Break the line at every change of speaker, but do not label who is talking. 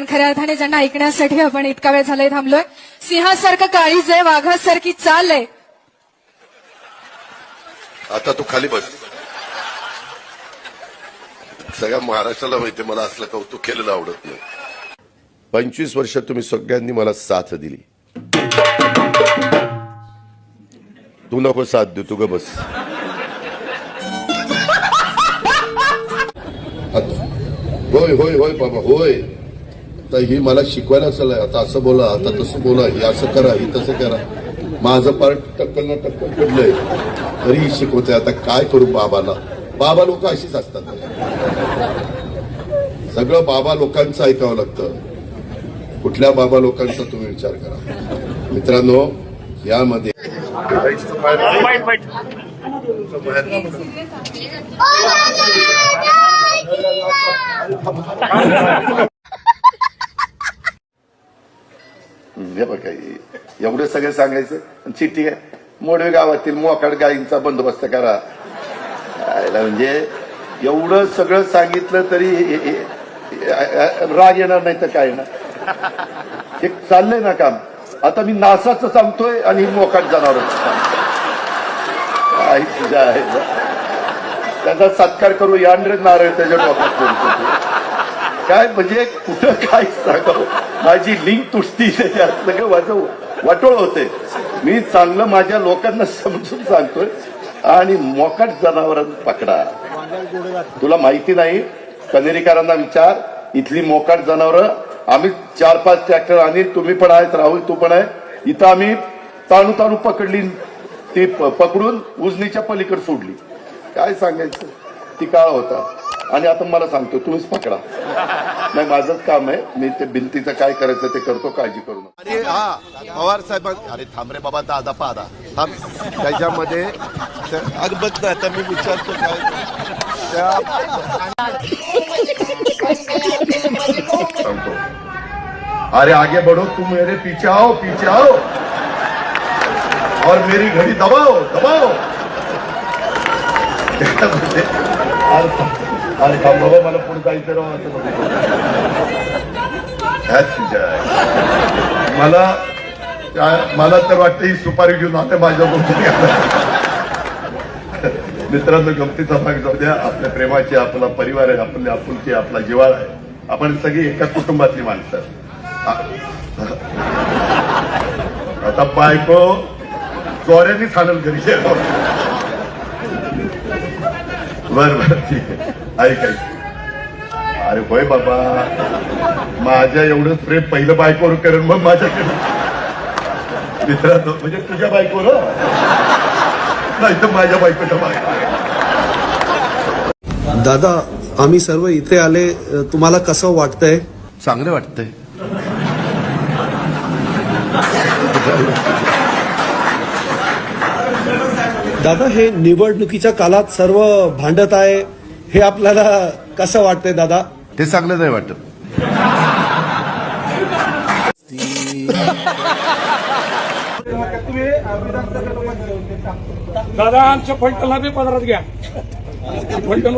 कारण खऱ्या अर्थाने ज्यांना ऐकण्यासाठी आपण इतका वेळ झालाय थांबलोय. सिंहासारखं काळीज आहे वाघासारखी चाल आहे.
आता तू खाली बस. सगळ्या महाराष्ट्राला माहिती मला असलं कौतुक केलेलं आवडत नाही. पंचवीस वर्ष तुम्ही सगळ्यांनी मला साथ दिली. तू नको साथ देऊ तू ग बस. होय होय होय बाबा होय. आता ही मला शिकवायला असेल आता असं बोला आता तसं बोला हे असं करा हे तसं करा. माझं पार्ट टक्कल ना टक्कल पडलंय. तरी शिकवते आता काय करू बाबाला? बाबा लोक अशीच असतात. सगळं बाबा लोकांचं ऐकावं लागतं. कुठल्या बाबा लोकांचा तुम्ही विचार करा. मित्रांनो यामध्ये oh, हे बघा एवढे सगळे सांगायचं? चिठ्ठी मोडवे गावातील मोकाड गायींचा बंदोबस्त करा. म्हणजे एवढं सगळं सांगितलं तरी राग येणार नाही तर काय ना हे चाललंय ना काम. आता मी नासाचं सांगतोय आणि मोकाट जनावरच तुझ्या आहे त्याचा सत्कार करू यांड्रे नारळ त्याच्या डोक्यात काय म्हणजे कुठं काय सांगावं? माझी लिंक तुटती त्याच्यात. सगळं माझं वाटोळ होते मी चांगलं माझ्या लोकांना समजून सांगतोय. आणि मोकाट जनावरांना पकडा. तुला माहिती नाही कनेरीकरांना विचार. इथली मोकाट जनावरं आम्ही चार पाच ट्रॅक्टर आणि तुम्ही पण आहेत राहुल तू पण आहे. इथं आम्ही ताणू ताणू पकडली ती पकडून उजनीच्या पलीकडे सोडली. काय सांगायचं? ती काळ होता. आणि आता मला सांगतो तुम्हीच पकडा. नाही माझंच काम आहे. मी ते भिंतीचं काय करायचं ते करतो काळजी करू नका. अरे हा पवार साहेब अरे थांब रे बाबा दादा पादा थांब. त्याच्यामध्ये अग बघ ना आता मी विचारतो काय. त्या सांगतो. अरे आगे बढ़ो तुम मेरे पीछे आओ पीछे आओ. और मेरी घड़ी दबाओ दबाओ. त्याच्यामध्ये अरे अरे थांब बाबा मला पुढे तुझ्या आहे. मला मला तर वाटतं ही सुपारी घेऊन आता माझ्या मित्रांनो गमतीचा भाग जाऊ द्या. आपल्या प्रेमाची आपला परिवार आहे आपली आपुलकी आपला जिवाळा आहे. आपण सगळी एका कुटुंबातली माणसं. आता बायको चोऱ्यांनी खाणल घरी. बर बर ठीक आहे. ऐक ऐक. अरे होय बाबा. माझ्या एवढं प्रेम पहिलं बायकोवर करेन मग माझ्याकडे मित्रांनो म्हणजे तुझ्या बायकोवर नाही तर माझ्या बायकोच्या बायको
दादा आम्ही सर्व इथे आले तुम्हाला कसं वाटतंय?
चांगलं वाटतंय.
दादा हे निवडणुकीच्या काळात सर्व भांडत आहे हे आपल्याला कसं वाटतंय दादा?
ते चांगलं नाही वाटत.
दादा आमच्या फलटणला बी पदरात घ्या. फलटण